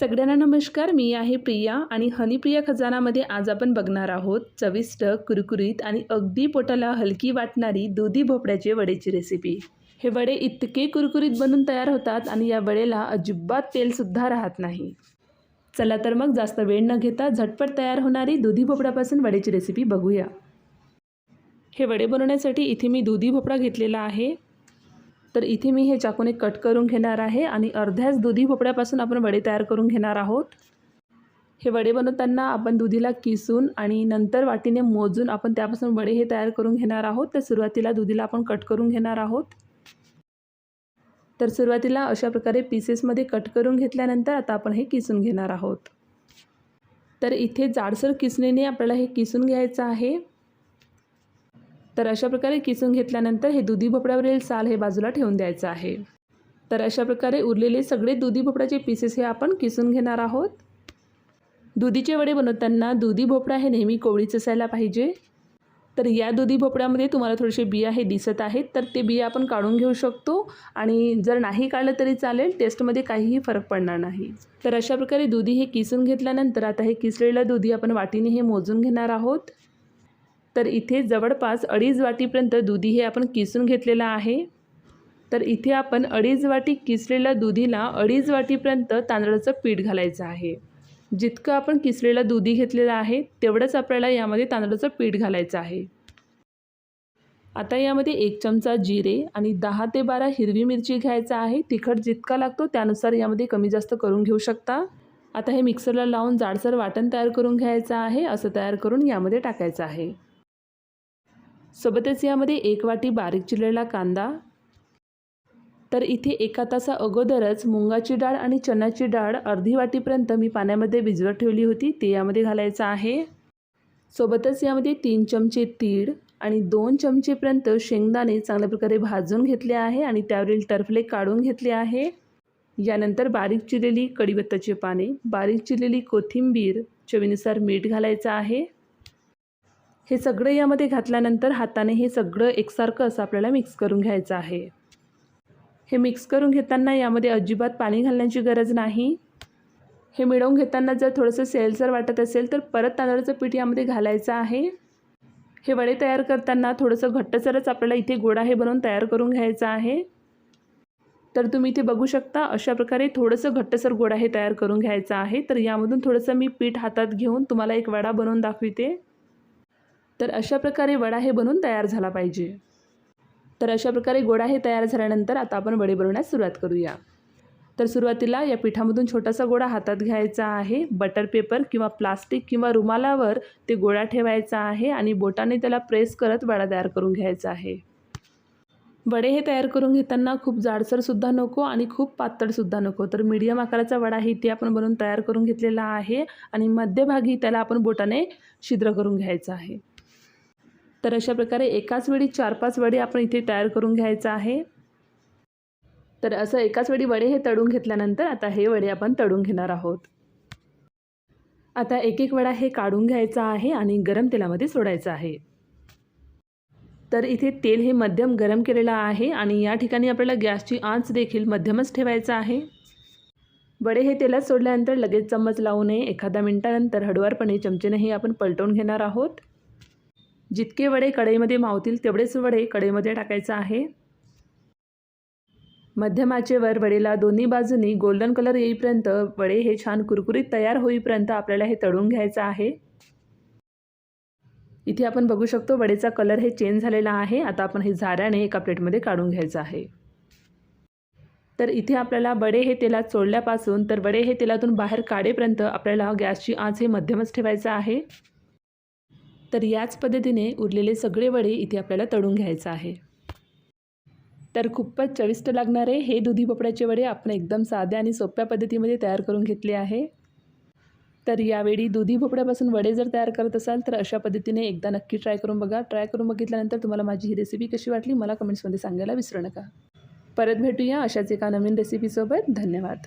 सगळ्यांना नमस्कार मी आहे प्रिया आणि हनीप्रिया खजानामध्ये आज आपण बघणार आहोत चविष्ट कुरकुरीत आणि अगदी पोटाला हलकी वाटणारी दुधी भोपळ्याचे वडेची रेसिपी हे वडे इतके कुरकुरीत बनून तयार होतात आणि या वडेला अजिबात तेलसुद्धा राहत नाही. चला तर मग जास्त वेळ न घेता झटपट तयार होणारी दुधी भोपळ्यापासून वडेची रेसिपी बघूया. हे वडे बनवण्यासाठी इथे मी दुधी भोपळा घेतलेला आहे. तर इथे मी हे चाकूने कट करून घेणार आहे आणि अर्ध्याच दुधी भोपळ्यापासून आपण वडे तयार करून घेणार आहोत. हे वडे बनवताना आपण दुधीला किसून आणि नंतर वाटीने मोजून आपण त्यापासून वडे हे तयार करून घेणार आहोत. तर सुरुवातीला दुधीला आपण कट करून घेणार आहोत. तर सुरुवातीला अशा प्रकारे पीसेसमध्ये कट करून घेतल्यानंतर आता आपण हे किसून घेणार आहोत. तर इथे जाडसर किसणीने आपल्याला हे किसून घ्यायचं आहे. तर अशा प्रकारे किसून घेतल्यानंतर हे दुधी भोपळ्यावरील साल हे बाजूला ठेवून द्यायचं आहे. तर अशा प्रकारे उरलेले सगळे दुधी भोपळ्याचे पीसेस हे आपण किसून घेणार आहोत. दुधीचे वडे बनवताना दुधी भोपळा हे नेहमी कोवळीच असायला पाहिजे. तर या दुधी भोपळ्यामध्ये तुम्हाला थोडेसे बिया हे दिसत आहेत तर ते बिया आपण काढून घेऊ शकतो आणि जर नाही काढलं तरी चालेल टेस्टमध्ये काहीही फरक पडणार नाही. तर अशा प्रकारे दुधी हे किसून घेतल्यानंतर आता हे किसलेलं दुधी आपण वाटीने हे मोजून घेणार आहोत. तर इथे जवळपास अडीच वाटीपर्यंत दुधी हे आपण किसून घेतलेलं आहे. तर इथे आपण अडीच वाटी किसलेल्या दुधीला अडीच वाटीपर्यंत तांदळाचं पीठ घालायचं आहे. जितकं आपण किसलेलं दुधी घेतलेलं आहे तेवढंच आपल्याला यामध्ये तांदळाचं पीठ घालायचं आहे. आता यामध्ये एक चमचा जिरे आणि दहा ते बारा हिरवी मिरची घ्यायचा आहे. तिखट जितका लागतो त्यानुसार यामध्ये कमी जास्त करून घेऊ शकता. आता हे मिक्सरला लावून जाडसर वाटण तयार करून घ्यायचं आहे. असं तयार करून यामध्ये टाकायचं आहे. सोबतच यामध्ये एक वाटी बारीक चिरलेला कांदा तर इथे एका तासा अगोदरच मुंगाची डाळ आणि चण्याची डाळ अर्धी वाटीपर्यंत मी पाण्यामध्ये भिजवत ठेवली होती ते यामध्ये घालायचं आहे. सोबतच यामध्ये तीन चमचे तीळ आणि दोन चमचेपर्यंत शेंगदाणे चांगल्या प्रकारे भाजून घेतले आहे आणि त्यावरील टर्फले काढून घेतले आहे. यानंतर बारीक चिरलेली कढीपत्त्याची पाने बारीक चिरलेली कोथिंबीर चवीनुसार मीठ घालायचं आहे. हे सगळं यामध्ये घातल्यानंतर हाताने हे सगळं एकसारखं असं आपल्याला मिक्स करून घ्यायचं आहे. हे मिक्स करून घेताना यामध्ये अजिबात पाणी घालण्याची गरज नाही. हे मिळवून घेताना जर थोडंसं सेलसर वाटत असेल तर परत तांदळाचं पीठ यामध्ये घालायचं आहे. हे वडे तयार करताना थोडंसं घट्टसरच आपल्याला इथे गोडा हे बनवून तयार करून घ्यायचं आहे. तर तुम्ही इथे बघू शकता अशा प्रकारे थोडंसं घट्टसर गोडा हे तयार करून घ्यायचं आहे. तर यामधून थोडंसं मी पीठ हातात घेऊन तुम्हाला एक वडा बनवून दाखविते. तर अशा प्रकारे वडा हे बनवून तयार झाला पाहिजे. तर अशा प्रकारे गोडा हे तयार झाल्यानंतर आता आपण वडे बनवण्यास सुरुवात करूया. तर सुरुवातीला या पिठामधून छोटासा गोळा हातात घ्यायचा आहे. बटर पेपर किंवा प्लास्टिक किंवा रुमालावर ते गोळा ठेवायचा आहे आणि बोटाने त्याला प्रेस करत वडा तयार करून घ्यायचा आहे. वडे हे तयार करून घेताना खूप जाडसरसुद्धा नको आणि खूप पातळसुद्धा नको. तर मीडियम आकाराचा वडा हे इथे आपण बनवून तयार करून घेतलेला आहे आणि मध्यभागी त्याला आपण बोटाने छिद्र करून घ्यायचं आहे. तर अशा प्रकारे एकाच वेळी चार पाच वडे आपण इथे तयार करून घ्यायचं आहे. तर असं एकाच वेळी वडे हे तळून घेतल्यानंतर आता हे वडे आपण तळून घेणार आहोत. आता एक एक वडा हे काढून घ्यायचा आहे आणि गरम तेलामध्ये सोडायचं आहे. तर इथे तेल हे मध्यम गरम केलेलं आहे आणि या ठिकाणी आपल्याला गॅसची आंच देखील मध्यमच ठेवायचं आहे. वडे हे तेलात सोडल्यानंतर लगेच चम्मच लावू नये. एखाद्या मिनटानंतर हळुवारपणे चमचेनेही आपण पलटवून घेणार आहोत. जितके वडे कढईमध्ये मावतील तेवढेच वडे कढईमध्ये टाकायचं आहे. मध्यमाचेवर वडेला दोन्ही बाजूनी गोल्डन कलर येईपर्यंत वडे हे छान कुरकुरीत तयार होईपर्यंत आपल्याला हे तळून घ्यायचं आहे. इथे आपण बघू शकतो वडेचा कलर हे चेंज झालेला आहे. आता आपण हे झाऱ्याने एका प्लेटमध्ये काढून घ्यायचं आहे. तर इथे आपल्याला वडे हे तेलात सोडल्यापासून तर वडे हे तेलातून बाहेर काढेपर्यंत आपल्याला गॅसची आज हे मध्यमच ठेवायचं आहे. तर याच पद्धतीने उरलेले सगळे वडे इथे आपल्याला तळून घ्यायचं आहे. तर खूपच चविष्ट लागणारे हे दुधी भोपळ्याचे वडे आपण एकदम साध्या आणि सोप्या पद्धतीमध्ये तयार करून घेतले आहे. तर यावेळी दुधी भोपळ्यापासून वडे जर तयार करत असाल तर अशा पद्धतीने एकदा नक्की ट्राय करून बघा. ट्राय करून बघितल्यानंतर तुम्हाला माझी ही रेसिपी कशी वाटली मला कमेंट्समध्ये सांगायला विसरू नका. परत भेटूया अशाच एका नवीन रेसिपीसोबत धन्यवाद.